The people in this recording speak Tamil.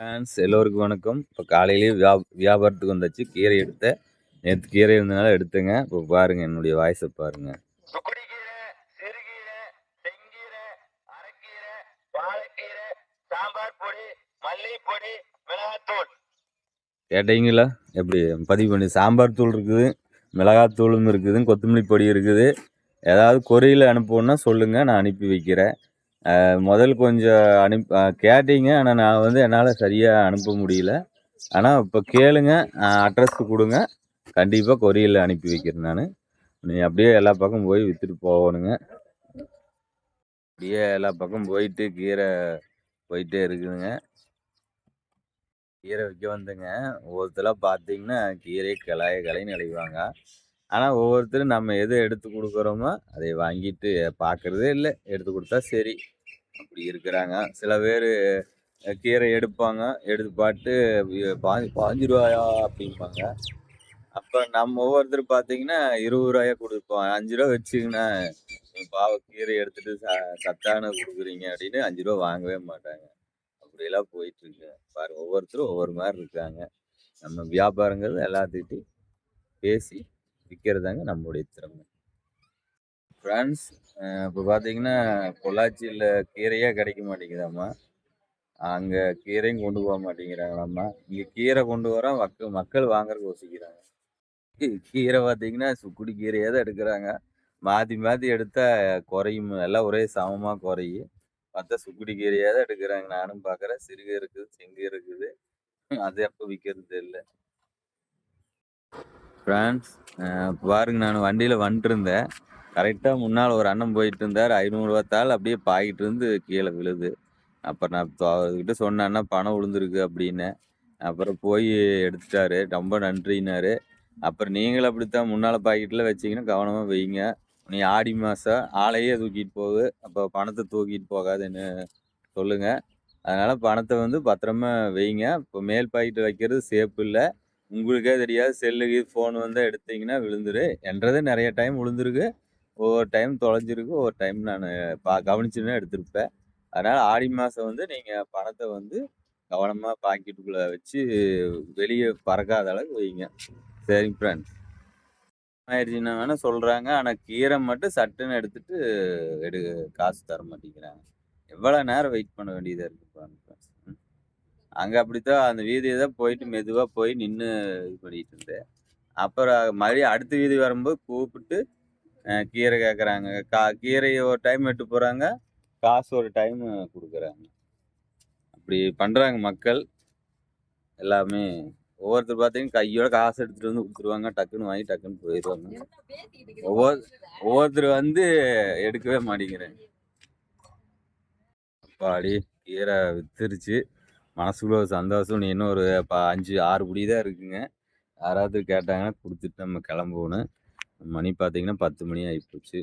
ஃபேன்ஸ் எல்லோருக்கும் வணக்கம். இப்போ காலையிலேயே வியா வியாபாரத்துக்கு வந்தாச்சு. கீரை எடுத்தேன் நேற்று கீரை இருந்தனால எடுத்தேங்க. இப்போ பாருங்கள் என்னுடைய வாய்ஸை பாருங்கள் மிளகாத்தூள். கேட்டீங்களா? எப்படி? பதிவு பண்ணி சாம்பார் தூள் இருக்குது மிளகாத்தூளும் இருக்குது கொத்தமல்லி பொடி இருக்குது. ஏதாவது கொரியரில் அனுப்பணுன்னா சொல்லுங்கள் நான் அனுப்பி வைக்கிறேன். முதல் கொஞ்சம் அனுப்பி கேட்டீங்க. ஆனால் நான் வந்து என்னால் சரியாக அனுப்ப முடியல. ஆனால் இப்போ கேளுங்க. அட்ரஸ் கொடுங்க. கண்டிப்பாக கொரியரில் அனுப்பி வைக்கிறேன் நான். நீ அப்படியே எல்லா பக்கம் போய் விற்றுட்டு போகணுங்க. அப்படியே எல்லா பக்கம் போயிட்டு கீரை போயிட்டே இருக்குதுங்க. கீரை விற்க வந்துங்க. ஒவ்வொருத்தலாம் பார்த்தீங்கன்னா கீரை கலாய கிளைன்னு அழைவாங்க ஆனால் ஒவ்வொருத்தரும் நம்ம எது எடுத்து கொடுக்குறோமோ அதை வாங்கிட்டு பார்க்குறதே இல்லை. எடுத்து கொடுத்தா சரி. அப்படி இருக்கிறாங்க. சில பேர் கீரை எடுப்பாங்க. எடுத்து பாட்டு பாஞ்சு பாஞ்சு ரூபாயா அப்படிம்பாங்க. அப்போ நம்ம ஒவ்வொருத்தர் பார்த்தீங்கன்னா இருபது ரூபாயா கொடுப்போம். அஞ்சு ரூபா வச்சுங்கண்ணா பாவ கீரை எடுத்துட்டு ச சத்தான கொடுக்குறீங்க அப்படின்னு அஞ்சு ரூபா வாங்கவே மாட்டாங்க. அப்படியெல்லாம் போயிட்டு இருக்கு பாருங்க ஒவ்வொருத்தரும் ஒவ்வொரு மாதிரி இருக்காங்க. நம்ம வியாபாரங்கிறது எல்லாத்துக்கிட்டையும் பேசி விற்கிறதாங்க நம்மளுடைய திறமை. ஃப்ரெண்ட்ஸ் இப்போ பார்த்தீங்கன்னா பொள்ளாச்சியில் கீரையே கிடைக்க மாட்டேங்குதாம்மா. அங்கே கீரையும் கொண்டு போக மாட்டேங்கிறாங்களாம்மா. இங்கே கீரை கொண்டு வர மக்கள் மக்கள் வாங்குறதுக்கு யோசிக்கிறாங்க. கீ- கீரை பார்த்தீங்கன்னா சுக்குடி கீரையாக தான் எடுக்கிறாங்க. மாற்றி மாற்றி எடுத்தால் குறையும். எல்லாம் ஒரே சமமாக குறையும் பார்த்தா சுக்குடி கீரையாக தான் எடுக்கிறாங்க. நானும் பார்க்குறேன் சிறுகை இருக்குது செங்கு இருக்குது. அது எப்போ விற்கிறது இல்லை. ஃப்ரான்ஸ் பாருங்க நான் வண்டியில் வந்துட்டு இருந்தேன் கரெக்டாக முன்னால் ஒரு அண்ணன் போயிட்டு இருந்தார் ஐநூறுரூவா தாள் அப்படியே பாக்கிட்டு இருந்து கீழே விழுது. அப்புறம் நான் அவர்கிட்ட சொன்னேன்னா பணம் விழுந்திருக்கு அப்படின்னு. அப்புறம் போய் எடுத்துட்டாரு. ரொம்ப நன்றினாரு அப்புறம் நீங்களும் அப்படித்தான் முன்னால் பாக்கெட்டில் வச்சீங்கன்னா கவனமாக வைங்க. நீ ஆடி மாதம் ஆளையே தூக்கிட்டு போகு. அப்போ பணத்தை தூக்கிட்டு போகாதுன்னு சொல்லுங்கள் அதனால் பணத்தை வந்து பத்திரமா வைங்க. இப்போ மேல் பாக்கெட்டு வைக்கிறது சேஃப் இல்லை. உங்களுக்கே தெரியாது. செல்லுக்கு ஃபோன் வந்து எடுத்தீங்கன்னா விழுந்துரு. என்றது நிறைய டைம் விழுந்துருக்கு ஒவ்வொரு டைம் தொலைஞ்சிருக்கு. ஒவ்வொரு டைம் நான் பா கவனிச்சுன்னு எடுத்திருப்பேன். அதனால் ஆடி மாதம் வந்து நீங்கள் பணத்தை வந்து கவனமாக பாக்கெட்டுக்குள்ளே வச்சு வெளியே பறக்காத அளவுக்கு வைங்க. சரிங்க ஃப்ரெண்ட்ஸ் ஆயிடுச்சுன்னா வேணால் சொல்கிறாங்க ஆனால் கீரை மட்டும் சட்டுன்னு எடுத்துகிட்டு எடு காசு தர மாட்டேங்கிறாங்க. எவ்வளோ நேரம் வெயிட் பண்ண வேண்டியதாக இருக்குது ஃப்ரெண்ட்ஸ் அங்கே அப்படித்தான் அந்த வீதியை தான் போயிட்டு மெதுவாக போய் நின்று இது பண்ணிட்டு இருந்தேன். அப்புறம் மறுபடியும் அடுத்த வீதி வரும்போது கூப்பிட்டு கீரை கேட்குறாங்க கா கீரையை ஒரு டைம் எட்டு போகிறாங்க காசு ஒரு டைம் கொடுக்குறாங்க. அப்படி பண்ணுறாங்க மக்கள். எல்லாமே ஒவ்வொருத்தர் பார்த்தீங்கன்னா கையோட காசு எடுத்துகிட்டு வந்து கொடுத்துருவாங்க. டக்குன்னு வாங்கி டக்குன்னு போயிடுவாங்க. ஒவ்வொரு ஒவ்வொருத்தர் வந்து எடுக்கவே மாட்டேங்கிறேன் அப்பாடி கீரை வித்துருச்சு. மனசுக்குள்ள ஒரு சந்தோஷம். நீ இன்னும் ஒரு ப அஞ்சு ஆறு புடி தான் இருக்குங்க. யாராவது கேட்டாங்கன்னா கொடுத்துட்டு நம்ம கிளம்பணும் மணி பார்த்தீங்கன்னா பத்து மணி ஆகிப்போச்சு